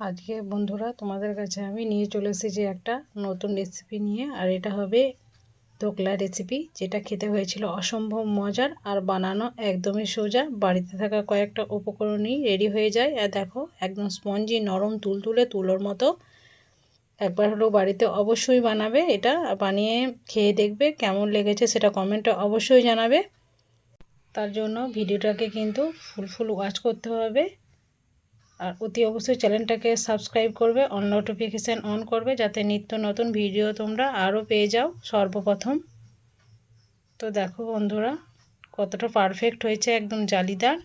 আজকে বন্ধুরা তোমাদের কাছে আমি নিয়ে চলে এসেছি একটা নতুন রেসিপি নিয়ে, আর এটা হবে দোকলা রেসিপি যেটা খেতে হয়েছিল অসম্ভব মজার আর বানানো একদমই সোজা। বাড়িতে থাকা কয়েকটা উপকরণই রেডি হয়ে যায়। আর দেখো, একদম স্পঞ্জি নরম তুলতুলে তুলোর মতো। একবার হলেও বাড়িতে অবশ্যই বানাবে এটা। বানিয়ে খেয়ে দেখবে কেমন লেগেছে সেটা কমেন্টে অবশ্যই জানাবে। তার জন্য ভিডিওটাকে কিন্তু ফুল ফুল ওয়াচ করতে হবে। আর অতি অবশ্যই চ্যানেলটাকে সাবস্ক্রাইব করবে, অন নোটিফিকেশান অন করবে, যাতে নিত্য নতুন ভিডিও তোমরা আরও পেয়ে যাও সর্বপ্রথম। তো দেখো বন্ধুরা, কতটা পারফেক্ট হয়েছে একদম জালিদার।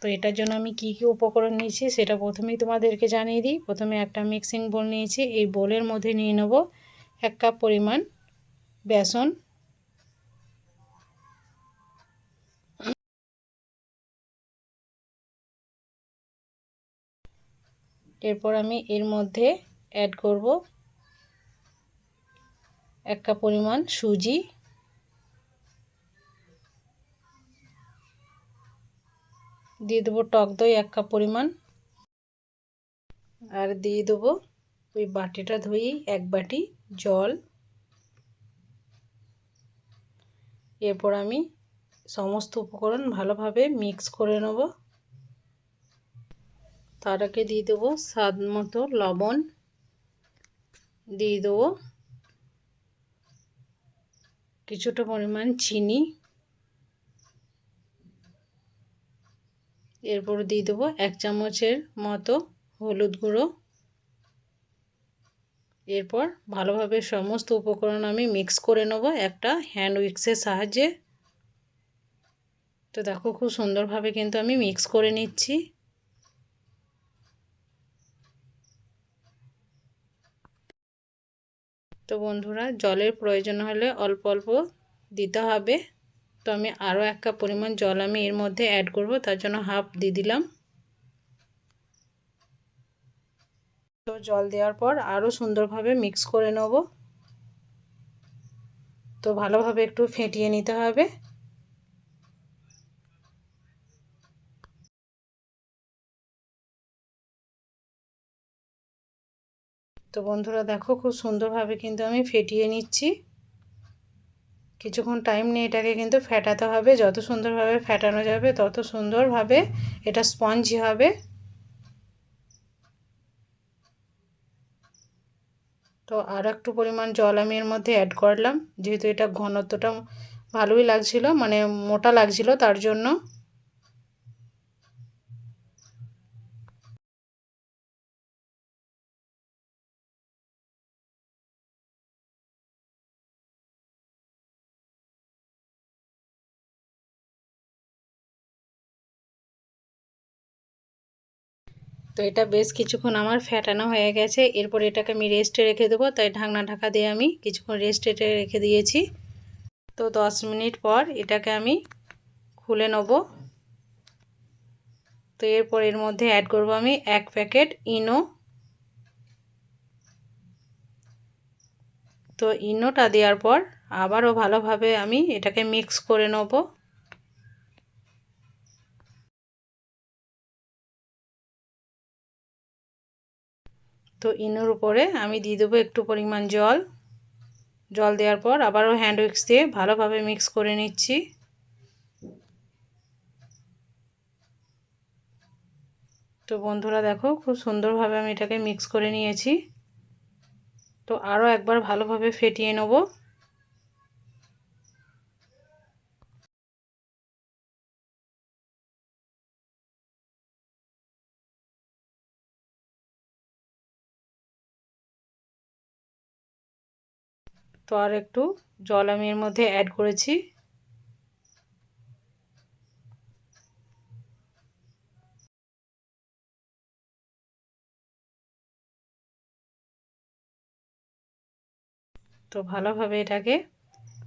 তো এটার জন্য আমি কি কি উপকরণ নিয়েছি সেটা প্রথমেই তোমাদেরকে জানিয়ে দিই। প্রথমে একটা মিক্সিং বোল নিয়েছি, এই বোলের মধ্যে নিয়ে নেব এক কাপ পরিমাণ বেসন এরপর আমি এর মধ্যে অ্যাড করব এক কাপ পরিমাণ সুজি। দিয়ে দেবো টক দই এক কাপ পরিমাণ। আর দিয়ে দেবো ওই বাটিটা ধুয়েই এক বাটি জল। এরপর আমি সমস্ত উপকরণ ভালোভাবে মিক্স করে নেব। তার আগে দিয়ে দেবো স্বাদ মতো লবণ। দিয়ে দেবো কিছুটা পরিমাণ চিনি। এরপর দিয়ে দেবো এক চামচের মতো হলুদ গুঁড়ো। এরপর ভালোভাবে সমস্ত উপকরণ আমি মিক্স করে নেব একটা হ্যান্ড উইক্সের সাহায্যে। তো দেখো খুব সুন্দরভাবে কিন্তু আমি মিক্স করে নিচ্ছি। তো বন্ধুরা, জলের প্রয়োজন হলে অল্প অল্প দিতে হবে। তো আমি আরও এক কাপ পরিমাণ জল আমি এর মধ্যে অ্যাড করব, তার জন্য হাফ দিয়ে দিলাম। তো জল দেওয়ার পর আরও সুন্দরভাবে মিক্স করে নেব। তো ভালোভাবে একটু ফেটিয়ে নিতে হবে। তো বন্ধুরা দেখো খুব সুন্দরভাবে কিন্তু আমি ফেটিয়ে নিচ্ছি। কিছুক্ষণ টাইম নিয়ে এটাকে কিন্তু ফেটাতে হবে। যত সুন্দরভাবে ফেটানো যাবে, তত সুন্দরভাবে এটা স্পঞ্জি হবে। তো আর একটু পরিমাণ জল আমি এর মধ্যে অ্যাড করলাম। যেহেতু এটা ঘনত্বটা ভালোই লাগছিল মানে মোটা লাগছিল, তার জন্য তো এটা বেশ কিছুক্ষণ আমার ফ্যাটানো হয়ে গেছে। এরপর এটাকে আমি রেস্টে রেখে দেবো। তাই ঢাকনা ঢাকা দিয়ে আমি কিছুক্ষণ রেস্টে রেখে দিয়েছি। তো দশ মিনিট পর এটাকে আমি খুলে নেব। তো এরপর এর মধ্যে অ্যাড করব আমি এক প্যাকেট ইনো তো ইনোটা দেওয়ার পর আবারও ভালোভাবে আমি এটাকে মিক্স করে নেব। তো ইনোর উপরে আমি দিয়ে দেবো একটু পরিমাণ জল। জল দেওয়ার পর আবারও হ্যান্ড উইক্স দিয়ে ভালোভাবে মিক্স করে নিচ্ছি। তো বন্ধুরা দেখো, খুব সুন্দরভাবে আমি এটাকে মিক্স করে নিয়েছি। তো আরও একবার ভালোভাবে ফেটিয়ে নেব। তো আর একটু জল আমি এর মধ্যে অ্যাড করেছি। তো ভালোভাবে এটাকে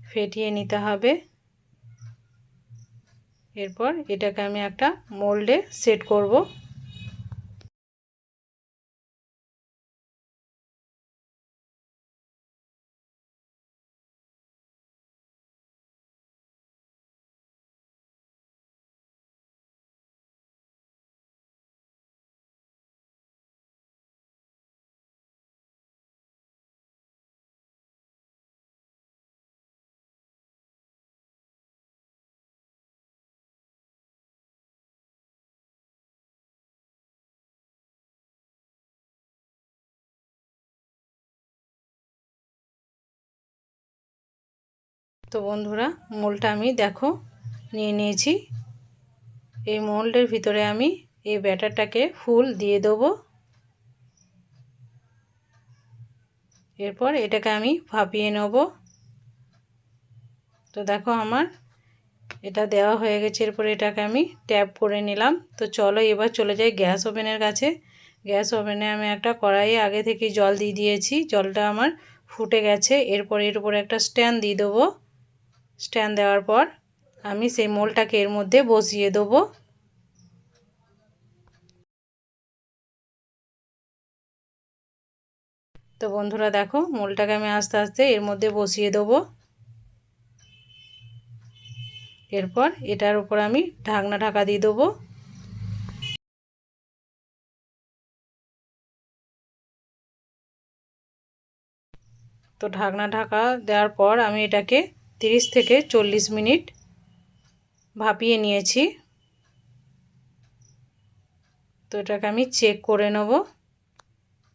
ফেটিয়ে নিতে হবে। এরপর এটাকে আমি একটা মোল্ডে সেট করব। তো বন্ধুরা, মোলটা আমি দেখো, নিয়ে নিয়েছি। এই মোল্ডের ভিতরে আমি এই ব্যাটারটাকে ফুল দিয়ে দেবো। এরপর এটাকে আমি ভাপিয়ে নেব। তো দেখো আমার এটা দেওয়া হয়ে গেছে, এরপর এটাকে আমি ট্যাপ করে নিলাম। তো চলো এবার চলে যাই গ্যাস ওভেনের কাছে। গ্যাস ওভেনে আমি একটা কড়াইয়ে আগে থেকে জল দিয়ে দিয়েছি। জলটা আমার ফুটে গেছে, এরপর এর উপরে একটা স্ট্যান্ড দিয়ে দেবো। স্ট্যান্ড দেওয়ার পর আমি সেই মোলটাকে এর মধ্যে বসিয়ে দেবো। তো বন্ধুরা দেখো, মোলটাকে আমি আস্তে আস্তে এর মধ্যে বসিয়ে দেবো। এরপর এটার উপর আমি ঢাকনা ঢাকা দিয়ে দেবো। তো ঢাকনা ঢাকা দেওয়ার পর আমি এটাকে 30 থেকে চল্লিশ মিনিট ভাপিয়ে নিয়েছি। তো এটাকে আমি চেক করে নেব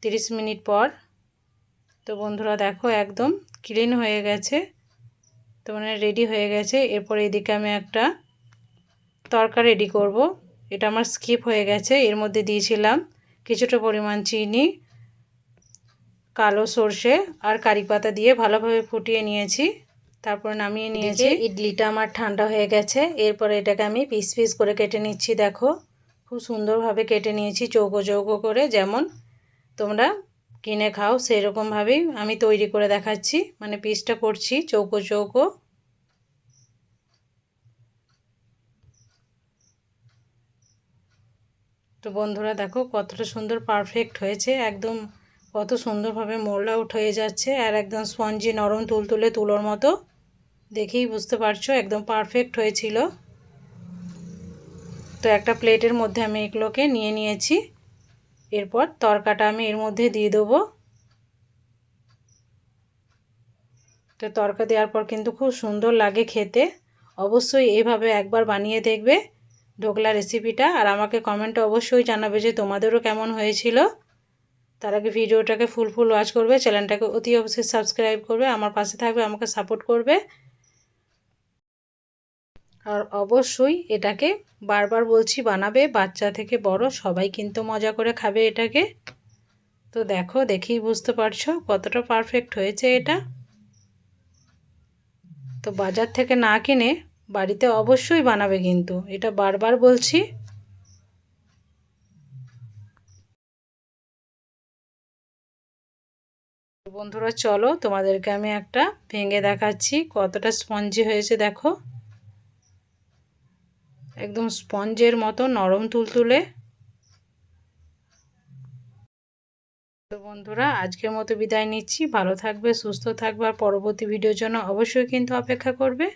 30 মিনিট পর। তো বন্ধুরা দেখো একদম ক্লিন হয়ে গেছে, তো মানে রেডি হয়ে গেছে। এরপর এদিকে আমি একটা তরকা রেডি করব। এটা আমার স্কিপ হয়ে গেছে। এর মধ্যে দিয়েছিলাম কিছুটা পরিমাণ চিনি, কালো সর্ষে আর কারি পাতা দিয়ে ভালোভাবে ফুটিয়ে নিয়েছি। তারপর নামিয়ে নিয়েছি। ইডলিটা আমার ঠান্ডা হয়ে গেছে এরপর এটাকে আমি পিস পিস করে কেটে নিচ্ছি দেখো। খুব সুন্দরভাবে কেটে নিয়েছি চৌকো চৌকো করে যেমন তোমরা কিনে খাও সেরকমভাবেই আমি তৈরি করে দেখাচ্ছি। মানে পিসটা করছি চৌকো চৌকো। তো বন্ধুরা দেখো কতটা সুন্দর পারফেক্ট হয়েছে একদম কত সুন্দরভাবে মোল্ড আউট হয়ে যাচ্ছে আর একদম স্পঞ্জি নরম তুলতুলে তুলোর মতো। দেখেই বুঝতে পারছ, একদম পারফেক্ট হয়েছিল। তো একটা প্লেটের মধ্যে আমি এগুলোকে নিয়ে নিয়েছি। এরপর তরকাটা আমি এর মধ্যে দিয়ে দেবো। তো তরকা দেওয়ার পর কিন্তু খুব সুন্দর লাগে খেতে। অবশ্যই এভাবে একবার বানিয়ে দেখবে ঢোকলা রেসিপিটা আর আমাকে কমেন্টে অবশ্যই জানাবে যে তোমাদেরও কেমন হয়েছিল। তার আগে ভিডিওটাকে ফুল ফুল ওয়াচ করবে চ্যানেলটাকে অতি অবশ্যই সাবস্ক্রাইব করবে, আমার পাশে থাকবে, আমাকে সাপোর্ট করবে। আর অবশ্যই এটাকে বারবার বলছি, বানাবে, বাচ্চা থেকে বড়, সবাই কিন্তু মজা করে খাবে এটাকে। তো দেখো, দেখেই বুঝতে পারছ কতটা পারফেক্ট হয়েছে এটা। তো বাজার থেকে না কিনে বাড়িতে অবশ্যই বানাবে কিন্তু, এটা বারবার বলছি। বন্ধুরা, চলো তোমাদেরকে আমি একটা ভেঙে দেখাচ্ছি, কতটা স্পঞ্জি হয়েছে দেখো। একদম স্পঞ্জের মতো নরম তুলতুলে। তো বন্ধুরা, আজকের মতো বিদায় নিচ্ছি। ভালো থাকবে, সুস্থ থাকবে, আর পরবর্তী ভিডিওর জন্য অবশ্যই কিন্তু অপেক্ষা করবে।